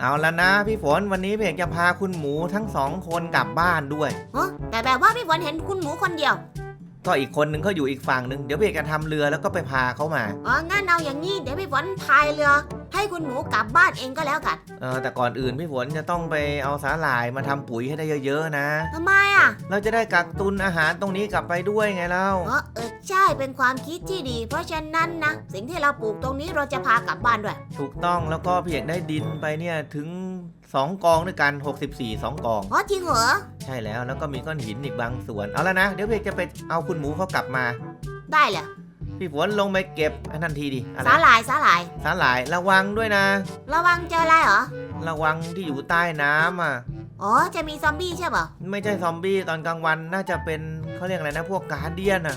เอาแล้วนะพี่ฝนวันนี้เพกจะพาคุณหมูทั้งสองคนกลับบ้านด้วยแต่แบบว่าพี่ฝนเห็นคุณหมูคนเดียว ก็อีกคนนึงเขาอยู่อีกฝั่งหนึ่งเดี๋ยวเพกจะทำเรือแล้วก็ไปพาเขามา อ๋อ งั้นเอาอย่างนี้ เดี๋ยวพี่ฝนพายเรือ ให้คุณหมูกลับบ้านเองก็แล้วกันเออแต่ก่อนอื่นพี่ฝนจะต้องไปเอาสาหร่ายมาทำปุ๋ยให้ได้เยอะๆนะ ทำไมอะ เราจะได้กักตุนอาหารตรงนี้กลับไปด้วยไงเล่า อ๋อ เออ ใช่ เป็นความคิดที่ดี เพราะฉะนั้นนะ สิ่งที่เราปลูกตรงนี้เราจะพากลับบ้านด้วย ถูกต้องแล้วก็พี่เอกได้ดินไปเนี่ยถึง 2 กองด้วยกัน 64 2 กอง อ๋อจริงเหรอ ใช่แล้วแล้วก็มีก้อนหินอีกบางส่วน เอาแล้วนะ เดี๋ยวพี่เอกจะไปเอาคุณหมูเขากลับมา ได้เลยพี่ฝนลงไปเก็บอันนั้นทีดิอะไรสาหร่ายสาหร่ายสาหร่ายระวังด้วยนะ ระวังเจออะไรเหรอ ระวังที่อยู่ใต้น้ำอะ อ๋อจะมีซอมบี้ใช่เปล่าไม่ใช่ซอมบี้ตอนกลางวันน่าจะเป็นเขาเรียกอะไรนะพวกการเดียนอะ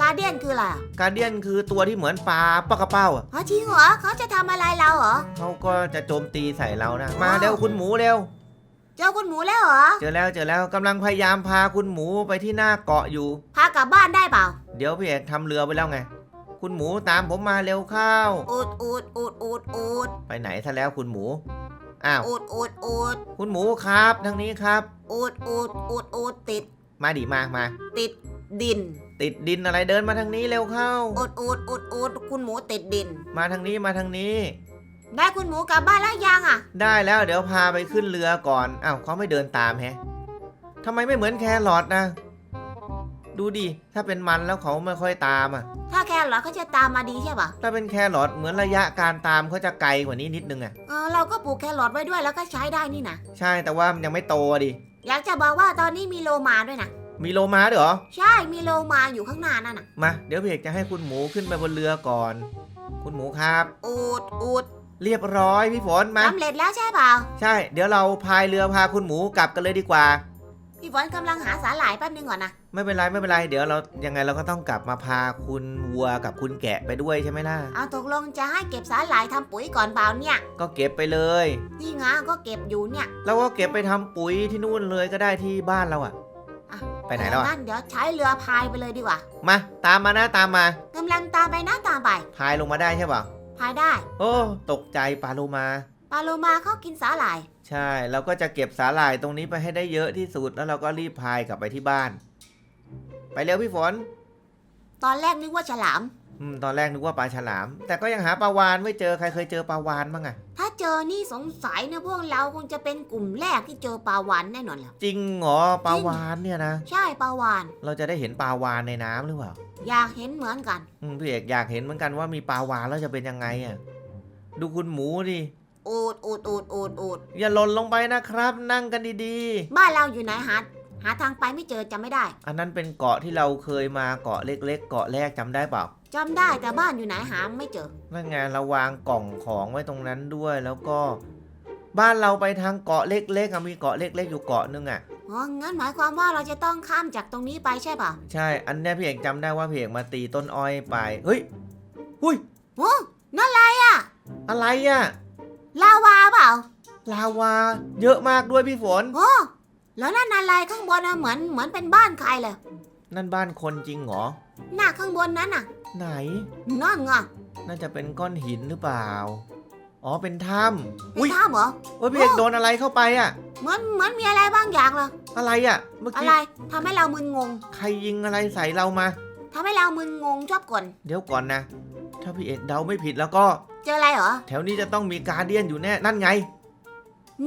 การเดียนคืออะไรอะการเดียนคือตัวที่เหมือนปลาปลากระเป้าอะอ๋อจริงเหรอเขาจะทำอะไรเราเหรอ เขาก็จะโจมตีใส่เรานะ มาอ๋อเร็วคุณหมูเร็ว เจอคุณหมูแล้วเหรอ เจอแล้วเจอแล้วกำลังพยายามพาคุณหมูไปที่หน้าเกาะอยู่ พากลับบ้านได้เปล่า เดี๋ยวพี่เอกทำเรือไปแล้วไง คุณหมูตามผมมาเร็วเข้า อูดอูดอูดอูดอูดไปไหนซะแล้วคุณหมู อ้าว อูดอูดอูดคุณหมูครับทางนี้ครับ อูดอูดอูดอูดติด มาดิมามาติดดิน ติดดินอะไรเดินมาทางนี้เร็วเข้าอูดอูดอูดอูดคุณหมูติดดิน มาทางนี้มาทางนี้ ได้คุณหมูกลับบ้านแล้วยังอะ ได้แล้วเดี๋ยวพาไปขึ้นเรือก่อนอ้าวเขาไม่เดินตามแฮะทำไมไม่เหมือนแครอทนะ ดูดิถ้าเป็นมันแล้วเขาไม่ค่อยตามอะ ถ้าแครอทเขาจะตามมาดีใช่ปะถ้าเป็นแครอทเหมือนระยะการตามเขาจะไกลกว่านี้นิดนึงอะเออเราก็ปลูกแครอทไว้ด้วยแล้วก็ใช้ได้นี่นะ ใช่แต่ว่ามันยังไม่โตดิ อยากจะบอกว่าตอนนี้มีโลมาด้วยนะ มีโลมาด้วยเหรอ ใช่มีโลมาอยู่ข้างหน้านั่นน่ะมา เดี๋ยวเพกจะให้คุณหมูขึ้นไปบนเรือก่อน คุณหมูครับ อูดอูดเรียบร้อยพี่ฝนมา สำเร็จแล้วใช่เปล่า ใช่ เดี๋ยวเราพายเรือพาคุณหมูกลับกันเลยดีกว่า พี่ฝนกำลังหาสาหร่ายแป๊บนึงก่อนนะ ไม่เป็นไรไม่เป็นไร เดี๋ยวเรายังไงเราก็ต้องกลับมาพาคุณวัวกับคุณแกะไปด้วยใช่ไหมล่ะ เอาตกลงจะให้เก็บสาหร่ายทำปุ๋ยก่อนเปล่าเนี่ย ก็เก็บไปเลย นี่ไงก็เก็บอยู่เนี่ย แล้วก็เก็บไปทำปุ๋ยที่นู่นเลยก็ได้ที่บ้านเราอะอะ ไปไหนแล้วอะงั้นเดี๋ยวใช้เรือพายไปเลยดีกว่ามา ตามมานะตามมากำลังตามไปนะตามไปพายลงมาได้ใช่ป่ะพายได้โอ้ตกใจปลาโลมา ปลาโลมาเขากินสาหร่าย ใช่เราก็จะเก็บสาหร่ายตรงนี้ไปให้ได้เยอะที่สุดแล้วเราก็รีบพายกลับไปที่บ้าน ไปเร็วพี่ฝน ตอนแรกนึกว่าฉลาม อืมตอนแรกนึกว่าปลาฉลาม แต่ก็ยังหาปลาวานไม่เจอใครเคยเจอปลาวานบ้างอะถ้าเจอนี่สงสัยนะพวกเราคงจะเป็นกลุ่มแรกที่เจอปลาวานแน่นอนแหละจริงเหรอปลาวานเนี่ยนะ ใช่ปลาวาน เราจะได้เห็นปลาวานในน้ำหรือเปล่าอยากเห็นเหมือนกัน อืมพี่เอกอยากเห็นเหมือนกันว่ามีปลาวานแล้วจะเป็นยังไงอะดูคุณหมูดิอูดอูดอูดอูดอูดอย่าหล่นลงไปนะครับ นั่งกันดีบ้านเราอยู่ไหนหา หาทางไปไม่เจอจำไม่ได้ๆอันนั้นเป็นเกาะที่เราเคยมาเกาะเล็ก ๆ เกาะแรกจำได้เปล่าจำได้แต่บ้านอยู่ไหนหาไม่เจอ นั่นไงเราวางกล่องของไว้ตรงนั้นด้วยแล้วก็ บ้านเราไปทางเกาะเล็กๆอะมีเกาะเล็ก ๆ อยู่เกาะนึงอะอ๋อ งั้นหมายความว่าเราจะต้องข้ามจากตรงนี้ไปใช่เปล่าใช่อันเนี้ยพี่เอกจำได้ว่าพี่เอกมาตีต้นอ้อยไปเฮ้ยหุยโอ้นั่นอะไรอะอะไรอะลาวาเปล่าลาวา เยอะมากด้วยพี่ฝนโอ้ แล้วนั่นอะไรข้างบนอะเหมือนเหมือนเป็นบ้านใครเลยนั่นบ้านคนจริงเหรอ หน้าข้างบนนั้นน่ะไหน นั่นไงน่าจะเป็นก้อนหินหรือเปล่า อ๋อ เป็นถ้ำเป็อุ้นยท่าเหรอเฮ้ยพี่เอกโดนอะไรเข้าไปอะเหมือนเหมือนมีอะไรบางอย่างเลยอะไรอะเมื่ออะกี้ไรทำให้เรามึนงง ใครยิงอะไรใส่เรามาทำให้เรามึนงงชอบกลเดี๋ยวก่อนนะ ถ้าพี่เอกเดาไม่ผิดแล้วก็ เจออะไรเหรอ แถวนี้จะต้องมีการเดียนอยู่แน่ นั่นไง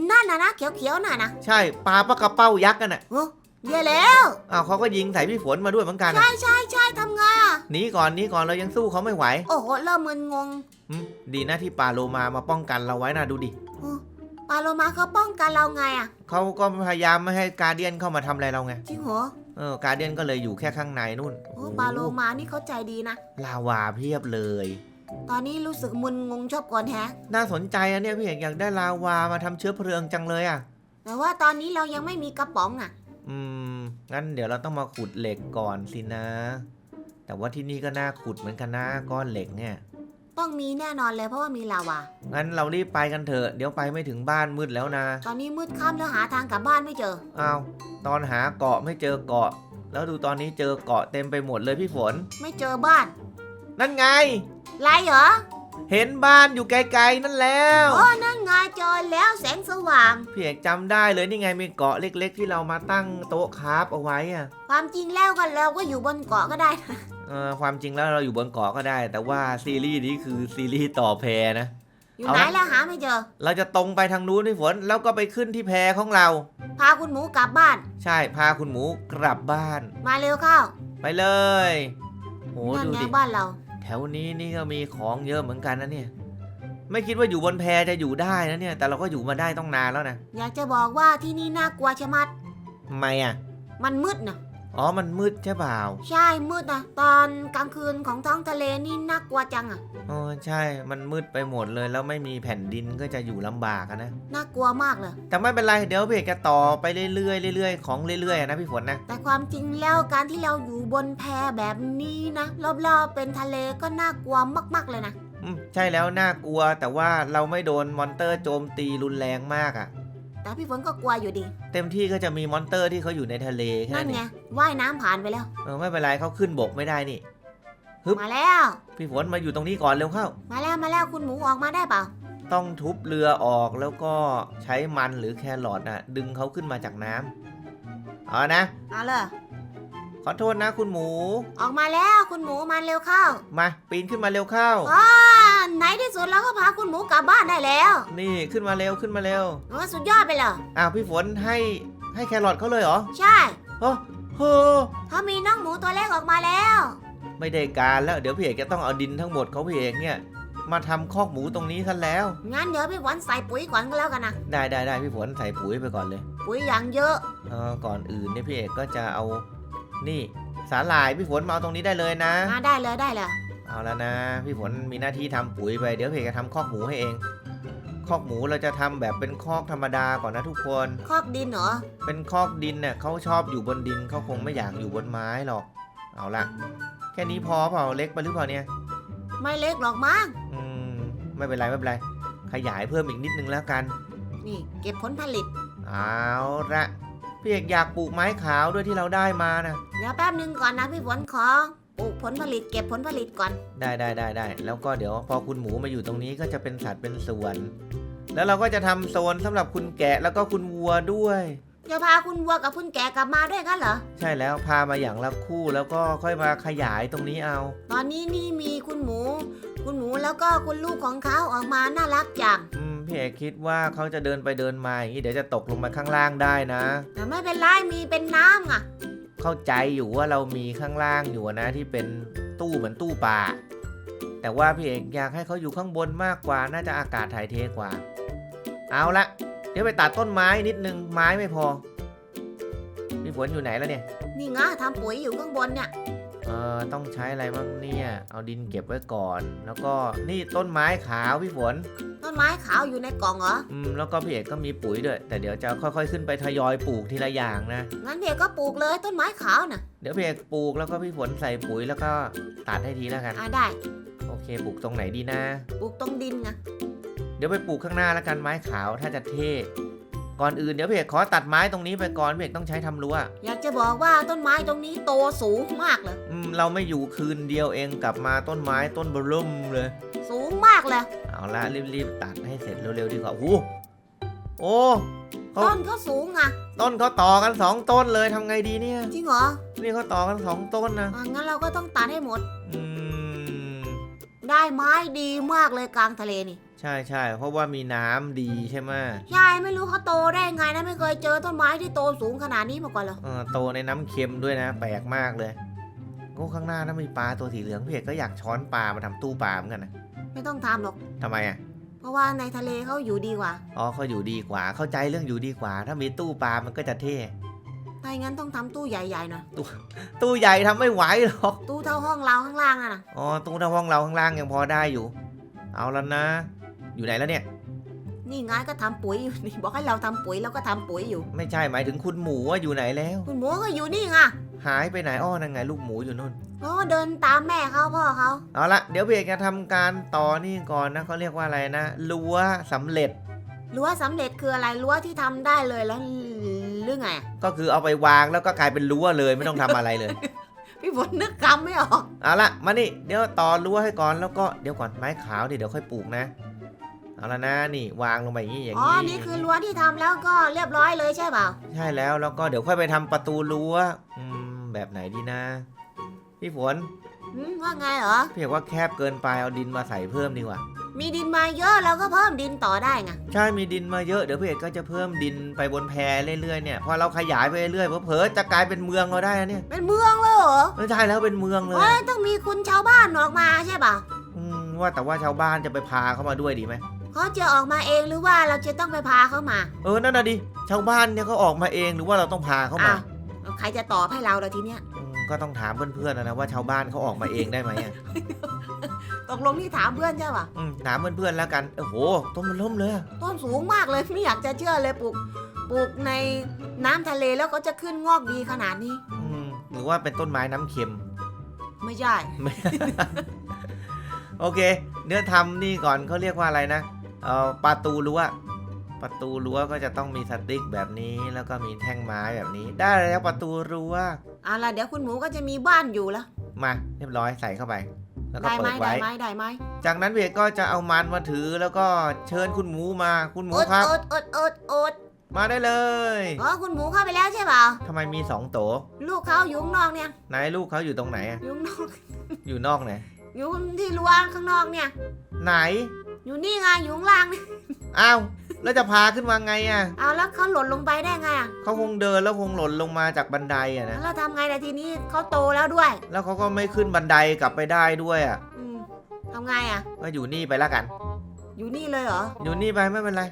นั่นน่ะนะเขียวๆน่ะนะใช่ปลาปลากระเป้ายักษ์กันน่ะโอ้เยอะแล้วอ้าวเขาก็ยิงใส่พี่ฝนมาด้วยเหมือนกันใช่น่ะใช่ใช่ทำไงอะหนีก่อนหนีก่อนเรายังสู้เขาไม่ไหวโอ้โหเริ่มมึนงงอืมดีนะที่ปลาโลมามาป้องกันเราไว้นะดูดิปาโลมาเขาป้องกันเราไงอะเขาก็พยายามไม่ให้การเดียนเข้ามาทำอะไรเราไงจริงเหรอเออการเดียนก็เลยอยู่แค่ข้างในนู่นโอ้ปาโลมานี่เขาใจดีนะลาวาเพียบเลย ตอนนี้รู้สึกมึนงงชอบกลแฮะ น่าสนใจอะเนี่ยพี่เอกอยากได้ลาวามาทำเชื้อเพลิงจังเลยอะแต่ว่าตอนนี้เรายังไม่มีกระป๋องอะ อืม งั้นเดี๋ยวเราต้องมาขุดเหล็กก่อนสินะ แต่ว่าที่นี่ก็น่าขุดเหมือนกันนะก้อนเหล็กเนี่ย ต้องมีแน่นอนเลยเพราะว่ามีลาวา งั้นเรารีบไปกันเถอะ เดี๋ยวไปไม่ถึงบ้านมืดแล้วนะ ตอนนี้มืดค่ำแล้วหาทางกลับบ้านไม่เจอ อ้าวตอนหาเกาะไม่เจอเกาะ แล้วดูตอนนี้เจอเกาะเต็มไปหมดเลยพี่ฝน ไม่เจอบ้าน นั่นไง ไรเหรอ เห็นบ้านอยู่ไกลๆนั่นแล้วโอ้นั่นไงเจอแล้วแสงสว่าง พี่เอกจำได้เลยนี่ไงมีเกาะเล็ก ๆ ที่เรามาตั้งโต๊ะคราฟเอาไว้อะความจริงแล้วกันเราก็อยู่บนเกาะก็ได้นะเออความจริงแล้วเราอยู่บนเกาะก็ได้ แต่ว่าซีรีส์นี้คือซีรีส์ต่อแพนะ อยู่เอาไหนละ แล้วหาไม่เจอ เราจะตรงไปทางนู้นพี่ฝนแล้วก็ไปขึ้นที่แพของเรา พาคุณหมูกลับบ้าน ใช่พาคุณหมูกลับบ้าน มาเร็วเข้าไปเลยโหนั่นดูไงดิบ้านเรา แถวนี้นี่ก็มีของเยอะเหมือนกันนะเนี่ย ไม่คิดว่าอยู่บนแพจะอยู่ได้นะเนี่ย แต่เราก็อยู่มาได้ต้องนานแล้วนะอยากจะบอกว่าที่นี่น่ากลัวชะมัดทำไมอะ มันมืดนะ อ๋อ มันมืดใช่เปล่าใช่มืดนะตอนกลางคืนของท้องทะเลนี่น่ากลัวจังอะอ๋อใช่ มันมืดไปหมดเลยแล้วไม่มีแผ่นดินก็จะอยู่ลำบากอะนะ น่ากลัวมากเลย แต่ไม่เป็นไร เดี๋ยวพี่เอกจะต่อไปเรื่อยๆเรื่อยๆของเรื่อยๆอะนะพี่ฝนนะ แต่ความจริงแล้วการที่เราอยู่บนแพแบบนี้นะรอบๆเป็นทะเลก็น่ากลัวมากๆเลยนะ อืมใช่แล้วน่ากลัวแต่ว่าเราไม่โดนมอนเตอร์โจมตีรุนแรงมากอะ่ะ แต่พี่ฝนก็กลัวอยู่ดี เต็มที่ก็จะมีมอนเตอร์ที่เขาอยู่ในทะเลแค่นั่นั้นนเอไงงว่ายน้ำผ่านไปแล้ว เออไม่เป็นไรเขาขึ้นบกไม่ได้นี่ฮึบมาแล้ว พี่ฝนมาอยู่ตรงนี้ก่อนเร็วเข้า มาแล้วมาแล้วคุณหมูออกมาได้เปล่า ต้องทุบเรือออกแล้วก็ใช้มันหรือแครอทน่ะ ดึงเขาขึ้นมาจากน้ำเอานะ เอาเลย ขอโทษนะคุณหมู ออกมาแล้วคุณหมูมาเร็วเข้ามาปีนขึ้นมาเร็วเข้าว้าไหนที่สุดเราก็พาคุณหมูกลับบ้านได้แล้วนี่ขึ้นมาเร็วขึ้นมาเร็ว โอ้สุดยอดไปเลยอ้าวพี่ฝนให้ให้แครอทเขาเลยเหรอใช่โอ้โหเขามีน้องหมูตัวเล็กออกมาแล้ว ไม่ได้การแล้วเดี๋ยวพี่เอกจะต้องเอาดินทั้งหมดของพี่เอกเนี่ย มาทำคอกหมูตรงนี้ซะแล้ว งั้นเดี๋ยวพี่ฝนใส่ปุ๋ยก่อนก็แล้วกันนะได้ได้ได้พี่ฝนใส่ปุ๋ยไปก่อนเลย ปุ๋ยอย่างเยอะ เออก่อนอื่นเนี่ยพี่เอกก็จะเอา นี่สาหร่ายพี่ฝนมาเอาตรงนี้ได้เลยนะ มาได้เลยได้เลยเอาแล้วนะ พี่ฝนมีหน้าที่ทำปุ๋ยไปเดี๋ยวพี่เอกจะทำคอกหมูให้เอง คอกหมูเราจะทำแบบเป็นคอกธรรมดาก่อนนะทุกคน คอกดินเหรอ เป็นคอกดินเนี่ยเขาชอบอยู่บนดินเขาคงไม่อยากอยู่บนไม้หรอก เอาละแค่นี้พอเปล่าเล็กไปหรือเปล่าเนี่ย ไม่เล็กหรอกมั้งอืมไม่เป็นไรไม่เป็นไรขยายเพิ่มอีกนิดนึงแล้วกัน นี่เก็บผลผลิต เอาละ พี่เอกอยากปลูกไม้ขาวด้วยที่เราได้มานะเดี๋ยวแป๊บหนึ่งก่อนนะพี่ฝนขอปลูกผลผลิตเก็บผลผลิตก่อน ได้ได้ได้ได้แล้วก็เดี๋ยวพอคุณหมูมาอยู่ตรงนี้ก็จะเป็นสัตว์เป็นส่วน แล้วเราก็จะทำโซนสำหรับคุณแกะแล้วก็คุณวัวด้วย จะพาคุณวัวกับคุณแกกลับมาด้วยกันเหรอ ใช่แล้วพามาอย่างละคู่แล้วก็ค่อยมาขยายตรงนี้เอา ตอนนี้นี่มีคุณหมู คุณหมูแล้วก็คุณลูกของเขาออกมาน่ารักจัง อืม พี่เอกคิดว่าเขาจะเดินไปเดินมาอย่างนี้เดี๋ยวจะตกลงมาข้างล่างได้นะ แต่ไม่เป็นไรมีเป็นน้ำอะ เข้าใจอยู่ว่าเรามีข้างล่างอยู่นะที่เป็นตู้เหมือนตู้ปลาแต่ว่าพี่เอกอยากให้เขาอยู่ข้างบนมากกว่าน่าจะอากาศถ่ายเทกว่า เอาละเดี๋ยวไปตัดต้นไม้นิดนึงไม้ไม่พอพี่ฝนอยู่ไหนแล้วเนี่ย นี่ไงทำปุ๋ยอยู่ข้างบนเนี่ยเอ่อต้องใช้อะไรบ้างเนี่ย เอาดินเก็บไว้ก่อน แล้วก็นี่ต้นไม้ขาวพี่ฝน ต้นไม้ขาวอยู่ในกล่องเหรอ อืมแล้วก็พี่เอกก็มีปุ๋ยด้วย แต่เดี๋ยวจะค่อยๆ ขึ้นไปทยอยปลูกทีละอย่างนะ งั้นเด็กก็ปลูกเลยต้นไม้ขาวน่ะ เดี๋ยวพี่เอกปลูกแล้วก็พี่ฝนใส่ปุ๋ยแล้วก็ตัดให้ทีแล้วกัน อ่าได้ โอเคปลูกตรงไหนดีนะ ปลูกตรงดินไง เดี๋ยวไปปลูกข้างหน้าแล้วกันไม้ขาวถ้าจะเท่ ก่อนอื่นเดี๋ยวพี่เอกขอตัดไม้ตรงนี้ไปก่อนพี่เอกต้องใช้ทำรั้วอยากจะบอกว่าต้นไม้ตรงนี้โตสูงมากเลย อืมเราไม่อยู่คืนเดียวเองกลับมาต้นไม้ต้นเบอร์เริ่มเลย สูงมากเลย เอาละรีบๆตัดให้เสร็จเร็วๆดีกว่าโอ้โหโอ้เขาต้นเขาสูงอะ ต้นเขาต่อกันสองต้นเลยทำไงดีเนี่ย จริงเหรอนี่เขาต่อกันสองต้นนะอะงั้นเราก็ต้องตัดให้หมด อืมได้ไม้ดีมากเลยกลางทะเลนี่ ใช่ใช่เพราะว่ามีน้ำดีใช่ไหมใช่ไม่รู้เขาโตได้ไงนะไม่เคยเจอต้นไม้ที่โตสูงขนาดนี้มาก่อนเลยเออโตในน้ำเค็มด้วยนะ แปลกมากเลยโอ้ข้างหน้าถ้ามีปลาตัวสีเหลืองพี่เอกก็อยากช้อนปลามาทำตู้ปลาเหมือนกันนะไม่ต้องทำหรอก ทำไมอะเพราะว่าในทะเลเขาอยู่ดีกว่าอ๋อเขาอยู่ดีกว่า เข้าใจเรื่องอยู่ดีกว่า ถ้ามีตู้ปลามันก็จะเท่ ถ้าอย่างนั้นต้องทำตู้ใหญ่ๆหน่อยตู้ใหญ่ทำไม่ไหวหรอก ตู้เท่าห้องเราข้างล่างน่ะนะอ๋อตู้ถ้าห้องเราข้างล่างยังพอได้อยู่ เอาแล้วนะ อยู่ไหนแล้วเนี่ย นี่ไงก็ทำปุ๋ยอยู่นี่บอกให้เราทำปุ๋ยเราก็ทำปุ๋ยอยู่ ไม่ใช่หมายถึงคุณหมูว่าอยู่ไหนแล้ว คุณหมูก็อยู่นี่ไงหายไปไหนอ้อนั่นไงลูกหมูอยู่นู่น เขาก็เดินตามแม่เขาพ่อเขาเอาละเดี๋ยวพี่เอกจะทำการต่อนี่ก่อนนะเขาเรียกว่าอะไรนะรั้วสำเร็จรั้วสำเร็จคืออะไรรั้วที่ทำได้เลยแล้วหรือไงอะก็คือเอาไปวางแล้วก็กลายเป็นรั้วเลยไม่ต้องทำอะไรเลย พี่ฝนนึกคำไม่ออก เอาละมานี่เดี๋ยวต่อรั้วให้ก่อนแล้วก็เดี๋ยวก่อนไม้ขาวดิเดี๋ยวค่อยปลูกนะ เอาละนะนี่วางลงไปอย่างนี้อย่างอ๋อ นี้ นี่คือรั้วที่ทำแล้วก็เรียบร้อยเลยใช่เปล่า ใช่แล้วแล้วก็เดี๋ยวค่อยไปทำประตูรั้วอืมแบบไหนดีนะ พี่ฝนหืม ว่าไงเหรอ พี่เอกว่าแคบเกินไปเอาดินมาใส่เพิ่มดีกว่า มีดินมาเยอะเราก็เพิ่มดินต่อได้ไง ใช่มีดินมาเยอะเดี๋ยวพี่เอกก็จะเพิ่มดินไปบนแพเรื่อยๆเนี่ยพอเราขยายไปเรื่อยๆเผลอๆจะกลายเป็นเมืองเราได้นะเนี่ยเป็นเมืองเลยเหรอเออใช่แล้วเป็นเมืองเลยเอ้ยต้องมีคุณชาวบ้านออกมาใช่เปล่าอืมว่าแต่ว่าชาวบ้านจะไปพาเขามาด้วยดีไหม เขาจะออกมาเองหรือว่าเราจะต้องไปพาเขามาเออนั่นน่ะดิชาวบ้านเนี่ยเขาออกมาเองหรือว่าเราต้องพาเขามาอ้าวใครจะตอบให้เราล่ะทีเนี้ยอืมก็ต้องถามเพื่อนๆนะนะว่าชาวบ้านเขาออกมาเองได้ไหมอะตกลงที่ถามเพื่อนใช่ป่ะอืมถามเพื่อนๆแล้วกันโอ้โหต้นมันล่มเลยอะต้นสูงมากเลยไม่อยากจะเชื่อเลยปลูกปลูกในน้ำทะเลแล้วก็จะขึ้นงอกดีขนาดนี้ อืมหรือว่าเป็นต้นไม้น้ำเค็ม ไม่ใช่โอเค เนื้อทำนี่ก่อนเขาเรียกว่าอะไรนะ เอ่อประตูรั้วประตูรั้วก็จะต้องมีสติ๊กแบบนี้ แล้วก็มีแท่งไม้แบบนี้ ได้แล้วประตูรั้วเอาล่ะเดี๋ยวคุณหมูก็จะมีบ้านอยู่แล้วมาเรียบร้อยใส่เข้าไป แล้วก็ได้ไหมเปิดได้ไว้ ไหมได้ไหมจากนั้นเวกก็จะเอามันมาถือแล้วก็เชิญคุณหมูมาคุณหมูอดครับ อดอดอดอดมาได้เลยอ๋อคุณหมูเข้าไปแล้วใช่เปล่าทำไมมีสองโตลูกเขาอยู่ข้างนอกเนี่ยไหนลูกเขาอยู่ตรงไหนอะอยู่ข้างนอกอยู่นอกไหนอยู่ที่รั้วข้างนอกเนี่ย ไหน อยู่นี่ไงอยู่ข้างล่างนี่อ้าวแล้วจะพาขึ้นมาไงอะเอาแล้วเขาหล่นลงไปได้ไงอะเขาคงเดินแล้วคงหล่นลงมาจากบันไดอะนะแล้วทำไงล่ะทีนี้เขาโตแล้วด้วยแล้วเขาก็ไม่ขึ้นบันไดกลับไปได้ด้วยอะอืมทำไงอะก็อยู่นี่ไปแล้วกัน อยู่นี่เลยเหรออยู่นี่ไปไม่เป็นไร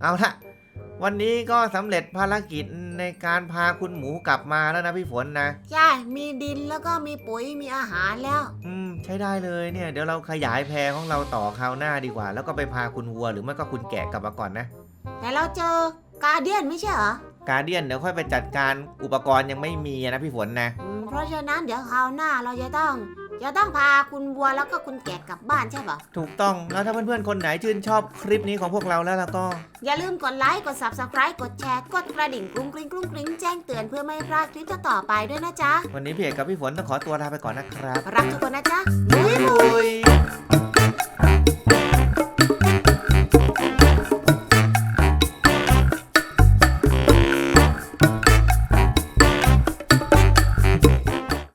เอาละ วันนี้ก็สำเร็จภารกิจในการพาคุณหมูกลับมาแล้วนะพี่ฝนนะใช่ มีดินแล้วก็มีปุ๋ยมีอาหารแล้ว อืมใช้ได้เลยเนี่ย เดี๋ยวเราขยายแพรของเราต่อคราวหน้าดีกว่า แล้วก็ไปพาคุณวัวหรือไม่ก็คุณแกะกลับมาก่อนนะ แต่เราเจอกาเดียนไม่ใช่เหรอ การเดียนเดี๋ยวค่อยไปจัดการอุปกรณ์ยังไม่มีนะพี่ฝนนะ อืมเพราะฉะนั้นเดี๋ยวคราวหน้าเราจะต้อง จะต้องพาคุณบัวแล้วก็คุณแกะกลับบ้านใช่ปะถูกต้องแล้วถ้าเพื่อนๆคนไหนชื่นชอบคลิปนี้ของพวกเราแล้วแล้วก็ อย่าลืมกดไลค์ กด subscribe กดแชร์ กดกระดิ่งกรุ้งกริ้งกรุ้งกริ้งแจ้งเตือนเพื่อไม่พลาดคลิปต่อๆไปด้วยนะจ๊ะ วันนี้พี่เอกกับพี่ฝนต้องขอตัวลาไปก่อนนะครับ รักทุกคนนะจ๊ะบุยบุย